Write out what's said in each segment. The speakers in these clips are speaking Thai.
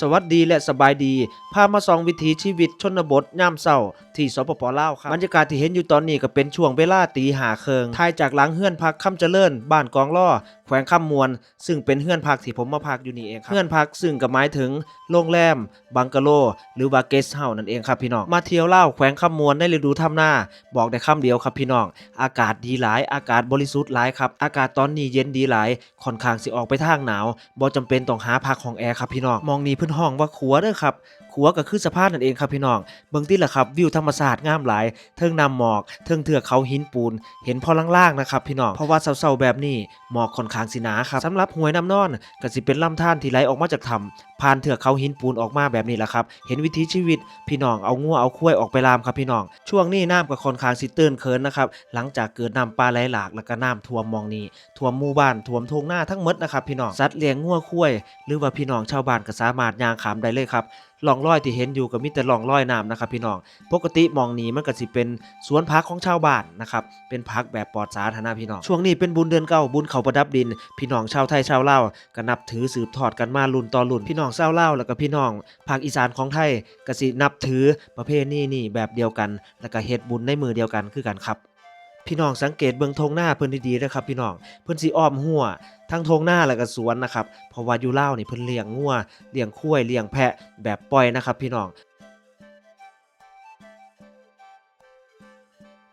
สวัสดีและสบายดี พามาสองวิถีชีวิตชนบทย่ามเศร้า ที่สปปลาวครับบรรยากาศที่เห็นอยู่ตอนนี้ก็เป็นช่วงเวลาตีหาเคิงทายจากหลังเฮือนพักคำเจริญ บ้านกองล่อ วงคำมมวลซึ่งเป็นเฮือนพักที่ผมมาพักอยู่นี่เองครับเฮือนพักซึ่งก็หมายถึงโรงแรม บังกะโล หรือว่าเกสเฮาส์นั่นเองครับพี่น้องมาเที่ยวเล่าแขวงคำมมวลในฤดูทำหน้า บอกได้คำเดียวครับพี่น้องอากาศดีหลาย อากาศบริสุทธิ์หลายครับอากาศตอนนี้เย็นดีหลายค่อนข้างสิออกไปทางหนาวบ่จำเป็นต้องหาพักของแอร์ครับพี่น้องมองนี่เพิ่นห้องว่าขัวเด้อครับขัวก็คือสะพานนั่นเองครับพี่น้องเบิ่งติล่ะครับวิวธรรมชาสติงามหลายเทิงน้ำหมอกเทิงเทือกเขาหินปูน เห็นพอล่างๆนะครับพี่น้องเพราะว่าเช้าๆแบบนี้หมอกค่อนข้างสินาครับสำหรับหวยน้ำนอนก็สิเป็นลำธารที่ไหลออกมาจากถ้ำผ่านเทือกเขาหินปูนออกมาแบบนี้แหละครับ เห็นวิถีชีวิต พี่น้องเอางัวเอาควายออกไปลามครับพี่น้อง ช่วงนี้น้ำก็ค่อนข้างสิตื้นเคินนะครับ หลังจากเกิดน้ำปลาไหลหลากแล้วก็น้ำท่วมมองนี้ท่วมหมู่บ้านท่วมทุ่งนาทั้งหมดนะครับพี่น้องสัตว์เลี้ยงงัวควายหรือว่าพี่น้องชาวบ้านก็สามารถย่างขามได้เลยครับล่องรอยที่เห็นอยู่ก็มีแต่ล่องรอยน้ำนะครับพี่น้อง ปกติมองนี้มันก็สิเป็นสวนพักของชาวบ้านนะครับ เป็นพักแบบปลอดสาธารณะพี่น้อง ช่วงนี้เป็นบุญเดือนเก้าบุญเขาประดับดินพี่น้องชาวไทยชาวลาวก็นับถือสืบทอดกันมารุ่นต่อรุ่นพี่น้องชาวลาวแล้วก็พี่น้องภาคอีสานของไทยก็สินับถือประเพณีนี่แบบเดียวกัน แล้วก็เฮ็ดบุญในมือเดียวกันคือกันครับพี่น้องสังเกตเบิ่งทงหน้าเพิ่นดีๆนะครับพี่น้องเพิ่นสิอ้อมหัวทั้งทงหน้าแล้วก็สวนนะครับเพราะว่าอยู่ล่านี่เพิ่นเลี้ยงงัวเลี้ยงควายเลี้ยงแพะแบบปล่อยนะครับพี่น้อง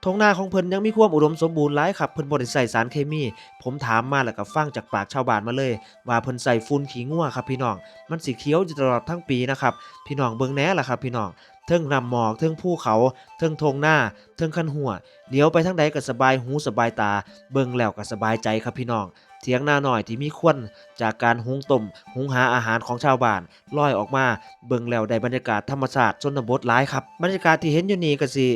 ทงหน้าของเพิ่นยังมีความอุดมสมบูรณ์หลายครับเพิ่นบ่ได้ใส่สารเคมี ผมถามมาแล้วก็ฟังจากปากชาวบ้านมาเลย ว่าเพิ่นใส่ฝุ่นขี้งัวครับพี่น้อง มันสิเขียวอยู่ตลอดทั้งปีนะครับ พี่น้องเบิ่งแน่ล่ะครับพี่น้องเทิงนำหมอกเทิงภูเขาเทิงทงหน้าเทิงคันหัวเลี้ยวไปทางใดก็สบายหูสบายตา เบิ่งแล้วก็สบายใจครับพี่น้องเถียงนาหน่อยที่มีควันจากการหุงต้มหุงหาอาหารของชาวบ้านลอยออกมา เบิ่งแล้วได้บรรยากาศธรรมชาติชนบทหลายครับ บรรยากาศที่เห็นอยู่นี่ก็สิ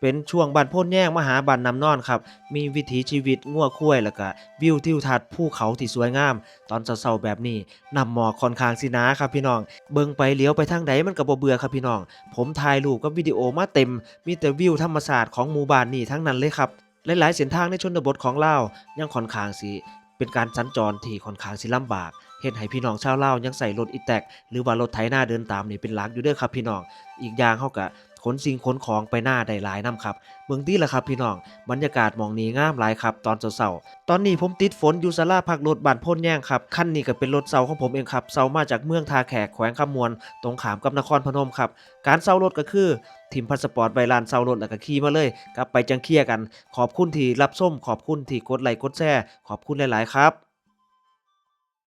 เป็นช่วงบ้านโพ่นแย่งมหาบ้านนำนอนครับ มีวิถีชีวิตงัวคุ้ยแล้วก็วิวทิวทัศน์ภูเขาที่สวยงาม ตอนเช้าๆแบบนี้นำหมอกค่อนข้างสินาครับพี่น้อง เบิ่งไปเลี้ยวไปทางใดมันก็บ่เบื่อครับพี่น้อง ผมถ่ายรูปกับวิดีโอมาเต็ม มีแต่วิวธรรมชาติของหมู่บ้านนี่ทั้งนั้นเลยครับ หลายๆเส้นทางในชนบทของลาวยังค่อนข้างสิเป็นการสัญจรที่ค่อนข้างสิลำบากเฮ็ดให้พี่น้องชาวเล่ายังใส่รถอีแตกหรือว่ารถไถนาเดินตามนี่เป็นหลักอยู่เด้อครับพี่น้อง อีกอย่างเฮาก็ขนสิ่งขนของไปหน้าได้หลายนํครับเมืองตีล่ะครับพี่น้องบรรยากาศมองนี้งามหลายครับตอนเช้าๆตอนนี้ผมติดฝนอยู่ศาลาพักรถบานพ่นแย่งครับคันนี้ก็เป็นรถเซาของผมเองครับเซามาจากเมืองทาแขกแขวงคำมวลตรงขามกับนครพนมครับการเซารถก็คือทีมพาสปอร์ตไวลานเซารถแล้วก็ขี่มาเลยกลับไปจังเคลียร์กัน ขอบคุณที่รับส้มขอบคุณที่กดไลค์กดแชร์ขอบคุณหลาย ๆ ครับ